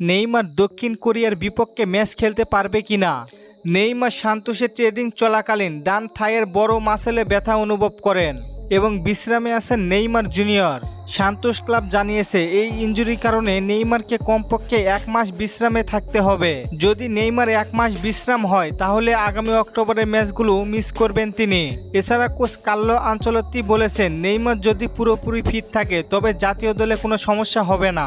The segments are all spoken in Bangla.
নেইমার দক্ষিণ কোরিয়ার বিপক্ষে ম্যাচ খেলতে পারবে কিনা নেইমার সান্তোষের ট্রেডিং চলাকালীন ডান থাইয়ের বড় মাসেলে ব্যথা অনুভব করেন এবং বিশ্রামে আছেন নেইমার জুনিয়র। সান্তোষ ক্লাব জানিয়েছে, এই ইঞ্জুরির কারণে নেইমারকে কমপক্ষে এক মাস বিশ্রামে থাকতে হবে। যদি নেইমার এক মাস বিশ্রাম হয়, তাহলে আগামী অক্টোবরের ম্যাচগুলো মিস করবেন তিনি। এছাড়া কোচ কাল্লো আঞ্চলত্তি বলেছেন, নেইমার যদি পুরোপুরি ফিট থাকে, তবে জাতীয় দলে কোনো সমস্যা হবে না।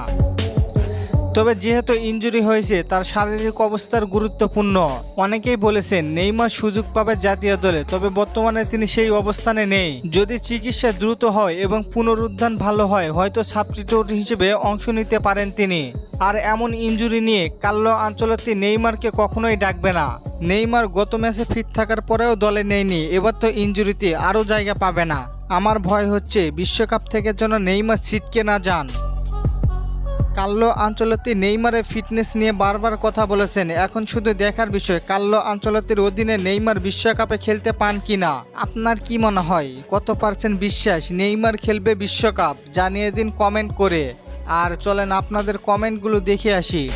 তবে যেহেতু ইনজুরি হয়েছে, তার শারীরিক অবস্থার গুরুত্বপূর্ণ। অনেকেই বলেছেন, নেইমার সুযোগ পাবে জাতীয় দলে, তবে বর্তমানে তিনি সেই অবস্থানে নেই। যদি চিকিৎসা দ্রুত হয় এবং পুনরুদ্ধান ভালো হয়, হয়তো সাবস্টিটিউট হিসেবে অংশ নিতে পারেন তিনি। আর এমন ইনজুরি নিয়ে কাল্লো আঞ্চলতি নেইমারকে কখনোই ডাকবে না। নেইমার গত ম্যাচে ফিট থাকার পরেও দলে নেয়নি, এবার তো ইনজুরিতে আরও জায়গা পাবে না। আমার ভয় হচ্ছে, বিশ্বকাপ থেকে যেন নেইমার ছিটকে না যান। কাল্লো আঞ্চলতি নেইমারের ফিটনেস নিয়ে বারবার কথা বলেছেন। এখন শুধু দেখার বিষয়, কাল্লো আঞ্চলতির অধীনে নেইমার বিশ্বকাপে খেলতে পান কি না আপনার কি মনে হয়? কত পার্সেন্ট বিশ্বাস নেইমার খেলবে বিশ্বকাপ? জানিয়ে দিন কমেন্ট করে। আর চলেন আপনাদের কমেন্টগুলো দেখে আসি।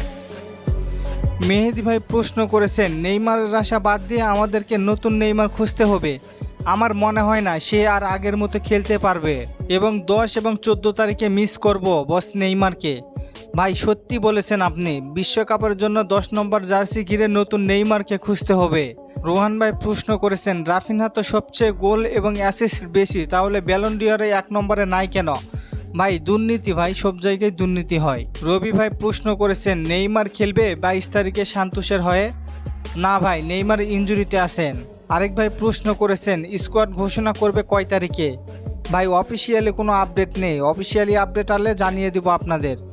মেহেদি ভাই প্রশ্ন করেছেন, নেইমারের আশা বাদ দিয়ে আমাদেরকে নতুন নেইমার খুঁজতে হবে। আমার মনে হয় না সে আর আগের মতো খেলতে পারবে। এবং দশ এবং চোদ্দ তারিখে মিস করব বস নেইমারকে। ভাই, সত্যি বলেছেন আপনি। বিশ্বকাপের জন্য দশ নম্বর জার্সি ঘিরে নতুন নেইমারকে খুঁজতে হবে। রোহান ভাই প্রশ্ন করেছেন, রাফিনহা তো সবচেয়ে গোল এবং অ্যাসিস্ট বেশি, তাহলে ব্যালন ডিয়ারে এক নম্বরে নাই কেন? ভাই, দুর্নীতি ভাই, সব জায়গায় দুর্নীতি হয়। রবি ভাই প্রশ্ন করেছেন, নেইমার খেলবে বাইশ তারিখে সান্তোষের হয়ে? না ভাই, নেইমার ইঞ্জুরিতে আছেন। আরেক ভাই প্রশ্ন করেছেন, স্কোয়াড ঘোষণা করবে কয় তারিখে? ভাই, অফিসিয়ালি কোনো আপডেট নেই। অফিসিয়ালি আপডেট আনলে জানিয়ে দিব আপনাদের।